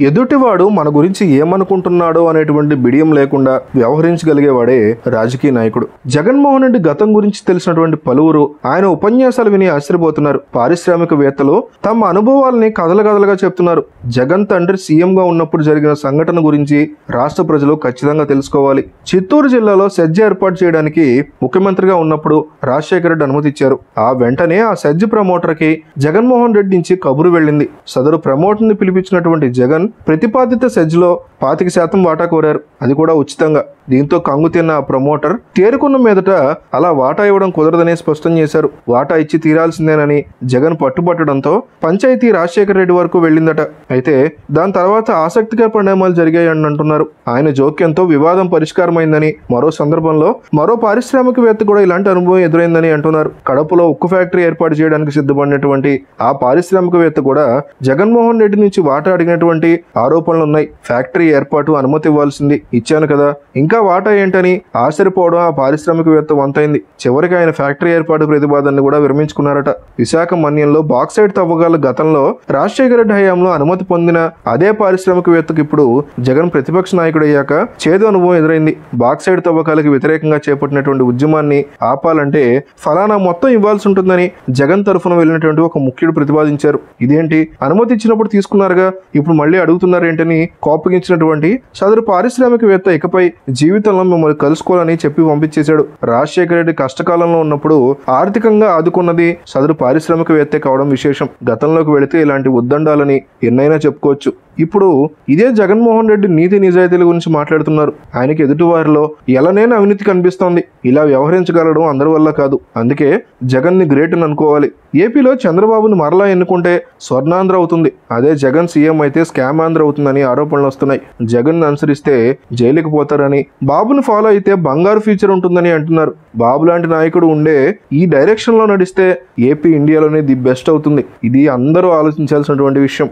ఎదుటివాడు మన గురించి ఏమనుకుంటున్నాడో అనేటువంటి బిడియం లేకుండా వ్యవహరించగలిగేవాడే రాజకీయ నాయకుడు. జగన్మోహన్ రెడ్డి గతం గురించి తెలిసినటువంటి పలువురు ఆయన ఉపన్యాసాలు విని ఆశ్చర్యపోతున్నారు. పారిశ్రామికవేత్తలు తమ అనుభవాల్ని కథల కథలుగా చెప్తున్నారు. జగన్ తండ్రి సీఎంగా ఉన్నప్పుడు జరిగిన సంఘటన గురించి రాష్ట్ర ప్రజలు ఖచ్చితంగా తెలుసుకోవాలి. చిత్తూరు జిల్లాలో సెజ్ ఏర్పాటు చేయడానికి ముఖ్యమంత్రిగా ఉన్నప్పుడు రాజశేఖర రెడ్డి అనుమతి ఇచ్చారు. ఆ వెంటనే ఆ సెజ్ ప్రమోటర్కి జగన్మోహన్ రెడ్డి నుంచి కబురు వెళ్ళింది. సదరు ప్రమోటర్ని పిలిపించినటువంటి జగన్ ప్రతిపాదిత సెజ్లో పాతిక శాతం వాటా కోరారు. అది కూడా ఉచితంగా. దీంతో కంగు తిన్న ఆ ప్రమోటర్ తేరుకున్న మీదట అలా వాటా ఇవ్వడం కుదరదని స్పష్టం చేశారు. వాటా ఇచ్చి తీరాల్సిందేనని జగన్ పట్టుబట్టడంతో పంచాయతీ రాజశేఖర రెడ్డి వరకు వెళ్ళిందట. అయితే దాని తర్వాత ఆసక్తికర పరిణామాలు జరిగాయని అంటున్నారు. ఆయన జోక్యంతో వివాదం పరిష్కారమైందని మరో సందర్భంలో మరో పారిశ్రామికవేత్త కూడా ఇలాంటి అనుభవం ఎదురైందని అంటున్నారు. కడపలో ఉక్కు ఫ్యాక్టరీ ఏర్పాటు చేయడానికి సిద్ధపడినటువంటి ఆ పారిశ్రామికవేత్త కూడా జగన్మోహన్ రెడ్డి నుంచి వాటా అడిగినటువంటి ఆరోపణలు ఉన్నాయి ఫ్యాక్టరీ ఏర్పాటు అనుమతి ఇవ్వాల్సింది. ఇచ్చాను కదా. ఇంకా వాటా ఏంటని ఆశ్చర్యపోవడం ఆ పారిశ్రామికవేత్త వంతైంది. చివరికి ఆయన ఫ్యాక్టరీ ఏర్పాటు ప్రతిపాదనని కూడా విరమించుకున్నారట. విశాఖ మన్యంలో బాక్సైడ్ తవ్వకాల గతంలో రాజశేఖర రెడ్డి హయాంలో అనుమతి పొందిన అదే పారిశ్రామికవేత్తకు ఇప్పుడు జగన్ ప్రతిపక్ష నాయకుడు అయ్యాక చేదు అనుభవం ఎదురైంది. బాక్సైడ్ తవ్వకాలకు వ్యతిరేకంగా చేపట్టినటువంటి ఉద్యమాన్ని ఆపాలంటే ఫలానా మొత్తం ఇవ్వాల్సి ఉంటుందని జగన్ తరఫున వెళ్ళినటువంటి ఒక ముఖ్యుడు ప్రతిపాదించారు. ఇదేంటి? అనుమతి ఇచ్చినప్పుడు తీసుకున్నారుగా. ఇప్పుడు మళ్ళీ అడుగుతున్నారేంటని కోపగించినటువంటి సదరు పారిశ్రామికవేత్త ఇకపై జీవితంలో మిమ్మల్ని కలుసుకోవాలని చెప్పి పంపించేశాడు. రాజశేఖర రెడ్డి కష్టకాలంలో ఉన్నప్పుడు ఆర్థికంగా ఆదుకున్నది సదరు పారిశ్రామికవేత్తే కావడం విశేషం. గతంలోకి వెళితే ఇలాంటి ఉద్దండాలని ఎన్నైనా చెప్పుకోవచ్చు. ఇప్పుడు ఇదే జగన్మోహన్ రెడ్డి నీతి నిజాయితీల గురించి మాట్లాడుతున్నారు. ఆయనకి ఎదుటివారిలో ఎలానైనా అవినీతి కనిపిస్తోంది. ఇలా వ్యవహరించగలడం అందరి వల్ల కాదు. అందుకే జగన్ని గ్రేట్ అని అనుకోవాలి. ఏపీలో చంద్రబాబును మరలా ఎన్నుకుంటే స్వర్ణాంధ్ర అవుతుంది. అదే జగన్ సీఎం అయితే స్కామ్ ఆంధ్ర అవుతుందని ఆరోపణలు వస్తున్నాయి. జగన్ అనుసరిస్తే జైలుకి పోతారని బాబుని ఫాలో అయితే బంగారు ఫ్యూచర్ ఉంటుందని అంటున్నారు. బాబు లాంటి నాయకుడు ఉండే ఈ డైరెక్షన్లో నడిస్తే ఏపీ ఇండియాలోనే ది బెస్ట్ అవుతుంది. ఇది అందరూ ఆలోచించాల్సినటువంటి విషయం.